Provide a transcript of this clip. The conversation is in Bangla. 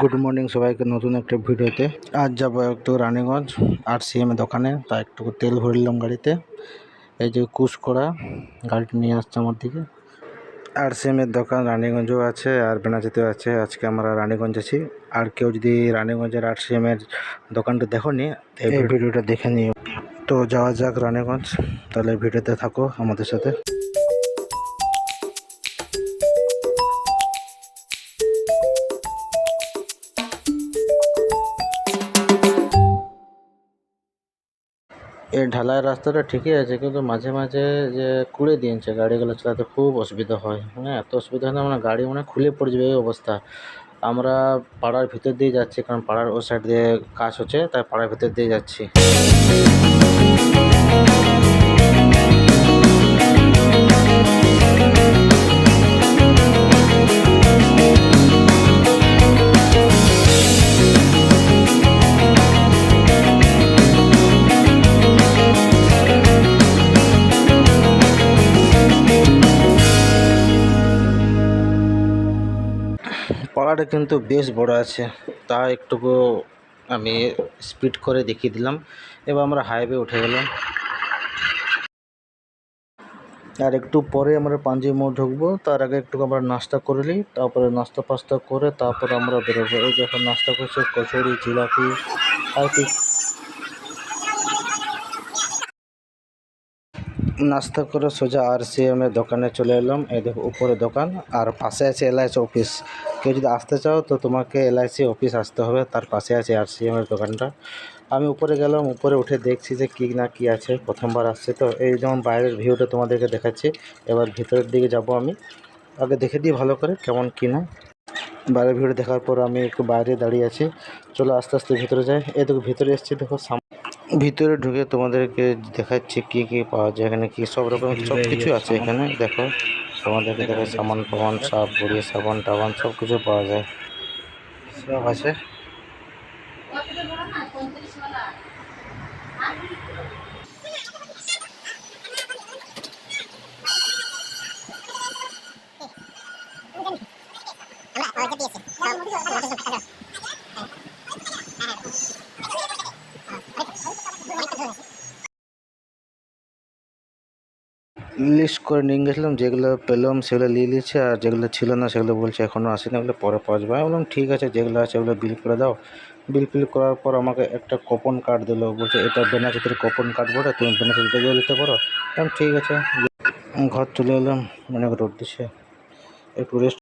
গুড মর্নিং সবাইকে নতুন একটা ভিডিওতে। আজ যাব একটু রানীগঞ্জ আর সিএম দোকানে তা একটু তেল ভরলাম গাড়িতে। এই যে কুশ করা গাড়িটা নিয়ে আসছে আমার দিকে। আর সিএম এর দোকান রানীগঞ্জও আছে আর বেনাচিতেও আছে। আজকে আমরা রানীগঞ্জ আছি। আর কেউ যদি রানীগঞ্জের আর সিএম এর দোকানটা দেখো নি এই ভিডিওটা দেখে নিও। তো যাওয়া যাক রানীগঞ্জ। তাহলে ভিডিওতে থাকো আমাদের সাথে। এই ঢালাই রাস্তাটা ঠিকই আছে, কিন্তু মাঝে মাঝে যে কুড়ে দিয়েছে গাড়িগুলো চালাতে খুব অসুবিধা হয়। মানে এত অসুবিধা হয় না মানে গাড়ি মানে খুলে পড়ে যাবে এই অবস্থা। আমরা পাড়ার ভিতর দিয়ে যাচ্ছি, কারণ পাড়ার ও সাইড দিয়ে কাজ হচ্ছে, তাই পাড়ার ভিতর দিয়ে যাচ্ছি। পাড়াটা কিন্তু বেশ বড় আছে। তা একটুকু আমি স্পিড করে দেখিয়ে দিলাম। এবার আমরা হাইওয়ে উঠে গেলাম। আর একটু পরে আমরা পাঞ্জি মোড় ঢুকবো। তার আগে একটু আমরা নাস্তা করে নিই। তারপরে নাস্তা ফাস্তা করে তারপরে আমরা বেরোবো। এই যখন নাস্তা করছি কচুরি, জিলাপি, আর কি নাস্তা করে সোজা আর সি এম এর দোকানে চলে এলাম। এই দেখো, উপরে দোকান, আর পাশে আছে এলআইসি অফিস কেউ যদি আসতে চাও, তো তোমাকে এলআইসি অফিস আসতে হবে। তার পাশে আছে আর সি এম এর দোকানটা। আমি উপরে গেলাম, উপরে উঠে দেখছি যে কী না কী আছে, প্রথমবার আসছে তো। এই যেমন বাইরের ভিউটা তোমাদেরকে দেখাচ্ছি, এবার ভিতরের দিকে যাব আমি। আগে দেখে দিই ভালো করে কেমন কী না। বাইরের ভিউটা দেখার পর আমি একটু বাইরে দাঁড়িয়ে আছি। চলো আস্তে আস্তে ভিতরে যাই। এই দেখো, ভিতরে এসেছি, দেখো ভিতরে ঢুকে তোমাদেরকে দেখাচ্ছি কি কি পাওয়া যায় এখানে কি সব রকম সব কিছু আছে এখানে দেখো। তোমাদেরকে দেখো সামান ফামান সাপ বড়ি সাবান টাবান সব কিছু পাওয়া যায়। সব আছে। লিস্ট করে নিয়ে গেছিলাম, যেগুলো পেলাম সেগুলো নিয়ে নিচ্ছে আর যেগুলো ছিল না সেগুলো বলছে এখনও আসেনি ওগুলো পরে পাওয়া যাবে বললাম, ঠিক আছে, যেগুলো আছে ওগুলো বিল করে দাও। বিল ফিল করার পর আমাকে একটা কোপন কার্ড দিলো, বলছে, এটা বেনাচিতের কোপন কার্ড বলে তুমি বেনাচিতে গিয়ে দিতে পারো। ঠিক আছে। ঘর চলে এলাম, অনেক রোড দিছে, একটু রেস্ট